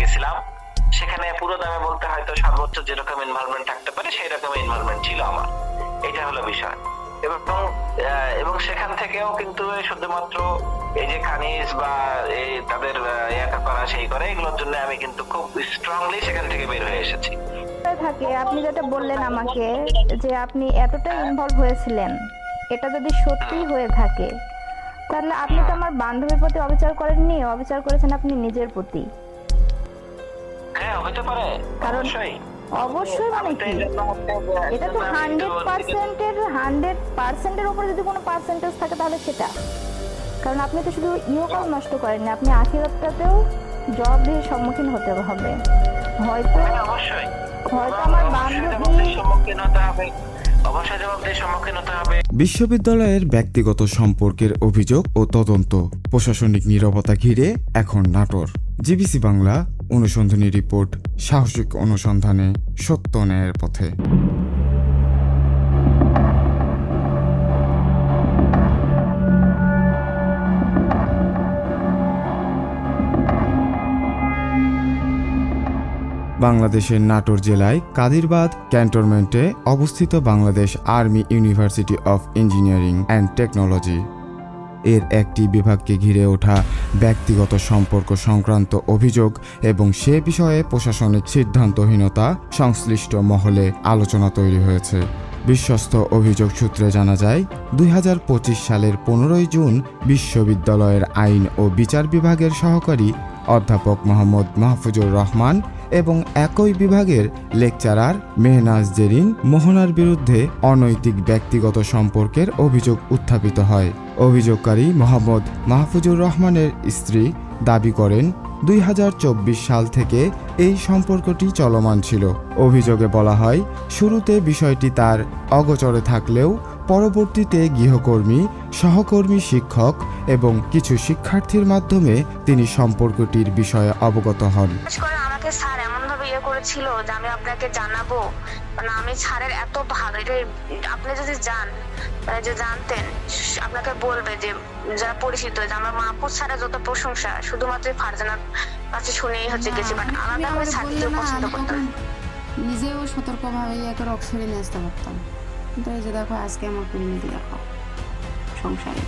গেছিলাম। সেখানে পুরো দামে বলতে হয়তো সর্বোচ্চ যেরকম ইনভলভমেন্ট থাকতে পারে সেই রকম ইনভলভমেন্ট ছিল আমার। এটা হলো বিষয়। এবং এবং সেখান থেকেও কিন্তু শুধুমাত্র এই যে খানিজ বা এই তাদের ইয়েটা করা সেই করে, এগুলোর জন্য আমি কিন্তু খুব স্ট্রংলি সেখান থেকে বের হয়ে এসেছি। থাকে? আপনি যেটা বললেন আমাকে যে আপনি এতটা ইনভলভ হয়েছিলেন, এটা যদি সত্যি হয়ে থাকে তাহলে আপনি তো আমার বান্ধবীর প্রতি অবিচার করেননি অবিচার করেছেন আপনি নিজের প্রতি। হ্যাঁ হতে পারে। কারণ অবশ্যই। মানে কি? এটা তো হান্ড্রেড পার্সেন্টের হান্ড্রেড পার্সেন্টের উপরে যদি কোনো পার্সেন্টেজ থাকে তাহলে সেটা। কারণ আপনি তো শুধু ইহকাল নষ্ট করেননি আপনি আখিরাতটাতেও জবাবদিহির সম্মুখীন হতে হবে। হয়তো হ্যাঁ, হয়তো আমার বান্ধবী সম্মুখীন হতে হবে। বিশ্ববিদ্যালয়ের ব্যক্তিগত সম্পর্কের অভিযোগ ও তদন্ত। প্রশাসনিক নিরবতা ঘিরে এখন নাটোর। জিবিসি বাংলা অনুসন্ধানী রিপোর্ট, সাহসিক অনুসন্ধানে সত্য ন্যায়ের পথে। বাংলাদেশের নাটোর জেলায় কাদিরবাদ ক্যান্টনমেন্টে অবস্থিত Bangladesh army university of engineering and technology. এর একটি বিভাগকে ঘিরে ওঠা ব্যক্তিগত সম্পর্ক সংক্রান্ত অভিযোগ এবং সে বিষয়ে প্রশাসনিক সিদ্ধান্তহীনতা সংশ্লিষ্ট মহলে আলোচনা তৈরি হয়েছে। বিশ্বস্ত অভিযোগ সূত্রে জানা যায়, দুই হাজার পঁচিশ সালের পনেরোই জুন বিশ্ববিদ্যালয়ের আইন ও বিচার বিভাগের সহকারী অধ্যাপক মোহাম্মদ মাহফুজুর রহমান এবং একই বিভাগের লেকচারার মেহনাজ জেরিন মোহনার বিরুদ্ধে অনৈতিক ব্যক্তিগত সম্পর্কের অভিযোগ উত্থাপিত হয়। অভিযোগকারী মোহাম্মদ মাহফুজুর রহমানের স্ত্রী দাবি করেন, দুই হাজার চব্বিশ সাল থেকে এই সম্পর্কটি চলমান ছিল। অভিযোগে বলা হয়, শুরুতে বিষয়টি তার অগোচরে থাকলেও পরবর্তীতে গৃহকর্মী, সহকর্মী শিক্ষক এবং কিছু শিক্ষার্থীর মাধ্যমে তিনি সম্পর্কটির বিষয়ে অবগত হন। আমাকে স্যার এমন ভাবে ইয়ে করেছিল যে আমি আপনাকে জানাব। মানে আমি স্যারের এত ভালো এটা আপনি যদি যান মানে যে জানতেন আপনাকে বলবে যে যারা পরিচিত যে আমার মাহফুজ স্যারের যত প্রশংসা শুধুমাত্র ফারজানার কাছে শুনেই হচ্ছে গেছি বাট আলাদা করে আমাকে স্যার বললে পছন্দ আমি করতাম নিজেও সতর্কভাবে ইয়ে করে অক্ষরে নিয়ে আসতে পারতাম কিন্তু এই যে দেখো আজকে আমার পরিণতি দেখো সংসারে।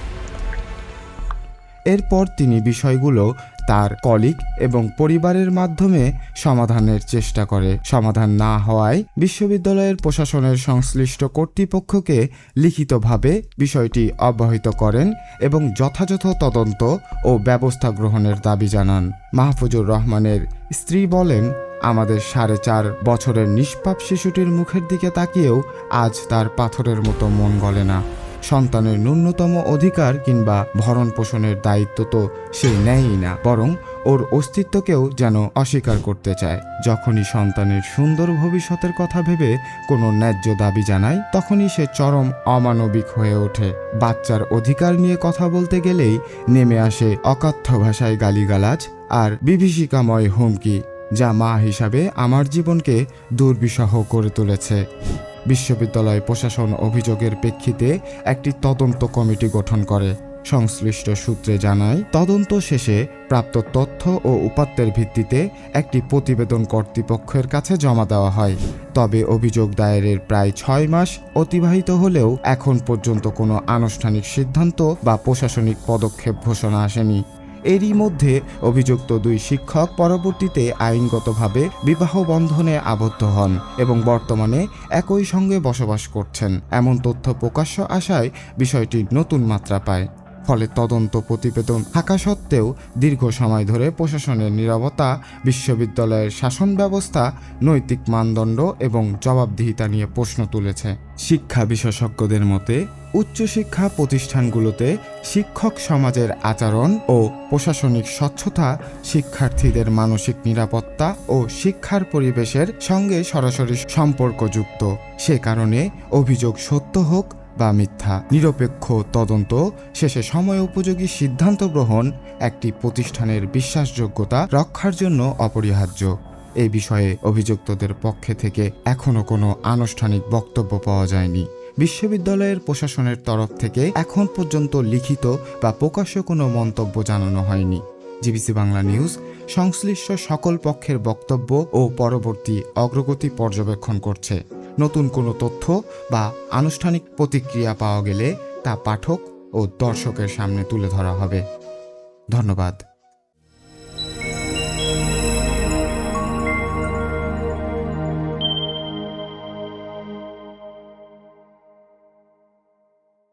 এরপর তিনি বিষয়গুলো তার কলিগ এবং পরিবারের মাধ্যমে সমাধানের চেষ্টা করে। সমাধান না হওয়ায় বিশ্ববিদ্যালয়ের প্রশাসনের সংশ্লিষ্ট কর্তৃপক্ষকে লিখিতভাবে বিষয়টি অব্যাহত করেন এবং যথাযথ তদন্ত ও ব্যবস্থা গ্রহণের দাবি জানান। মাহফুজুর রহমানের স্ত্রী বলেন, আমাদের সাড়ে চার বছরের নিষ্পাপ শিশুটির মুখের দিকে তাকিয়েও আজ তার পাথরের মতো মন গলে না। সন্তানের ন্যূনতম অধিকার কিংবা ভরণ পোষণের দায়িত্ব তো সে নেয়ই না, বরং ওর অস্তিত্বকেও যেন অস্বীকার করতে চায়। যখনই সন্তানের সুন্দর ভবিষ্যতের কথা ভেবে কোনো ন্যায্য দাবি জানায়, তখনই সে চরম অমানবিক হয়ে ওঠে। বাচ্চার অধিকার নিয়ে কথা বলতে গেলেই নেমে আসে অকথ্য ভাষায় গালিগালাজ আর বিভীষিকাময় হুমকি, যা মা হিসাবে আমার জীবনকে দুর্বিষহ করে তুলেছে। বিশ্ববিদ্যালয় প্রশাসন অভিযোগের প্রেক্ষিতে একটি তদন্ত কমিটি গঠন করে। সংশ্লিষ্ট সূত্রে জানায়, তদন্ত শেষে প্রাপ্ত তথ্য ও উপাত্তের ভিত্তিতে একটি প্রতিবেদন কর্তৃপক্ষের কাছে জমা দেওয়া হয়। তবে অভিযোগ দায়েরের প্রায় ছয় মাস অতিবাহিত হলেও এখন পর্যন্ত কোনো আনুষ্ঠানিক সিদ্ধান্ত বা প্রশাসনিক পদক্ষেপ ঘোষণা আসেনি। এরই মধ্যে অভিযুক্ত দুই শিক্ষক পরবর্তীতে আইনগতভাবে বিবাহ বন্ধনে আবদ্ধ হন এবং বর্তমানে একই সঙ্গে বসবাস করছেন। এমন তথ্য প্রকাশ্য আসায় বিষয়টি নতুন মাত্রা পায়। ফলে তদন্ত প্রতিবেদন থাকা সত্ত্বেও দীর্ঘ সময় ধরে প্রশাসনের নিরবতা, বিশ্ববিদ্যালয়ের শাসন ব্যবস্থা, নৈতিক মানদণ্ড এবং জবাবদিহিতা নিয়ে প্রশ্ন তুলেছে। শিক্ষা বিশেষজ্ঞদের মতে উচ্চশিক্ষা প্রতিষ্ঠানগুলোতে শিক্ষক সমাজের আচরণ ও প্রশাসনিক স্বচ্ছতা, শিক্ষার্থীদের মানসিক নিরাপত্তা ও শিক্ষার পরিবেশের সঙ্গে সরাসরি সম্পর্কযুক্ত। সে কারণে অভিযোগ সত্য হোক বা মিথ্যা, নিরপেক্ষ তদন্ত, শেষে সময় উপযোগী সিদ্ধান্ত গ্রহণ, একটি প্রতিষ্ঠানের বিশ্বাসযোগ্যতা রক্ষার জন্য অপরিহার্য। এই বিষয়ে অভিযুক্তদের পক্ষে থেকে এখনও কোনো আনুষ্ঠানিক বক্তব্য পাওয়া যায়নি। বিশ্ববিদ্যালয়ের প্রশাসনের তরফ থেকে এখন পর্যন্ত লিখিত বা প্রকাশ্য কোনো মন্তব্য জানানো হয়নি। জিবিসি বাংলা নিউজ সংশ্লিষ্ট সকল পক্ষের বক্তব্য ও পরবর্তী অগ্রগতি পর্যবেক্ষণ করছে। নতুন কোনো তথ্য বা আনুষ্ঠানিক প্রতিক্রিয়া পাওয়া গেলে তা পাঠক ও দর্শকের সামনে তুলে ধরা হবে। ধন্যবাদ।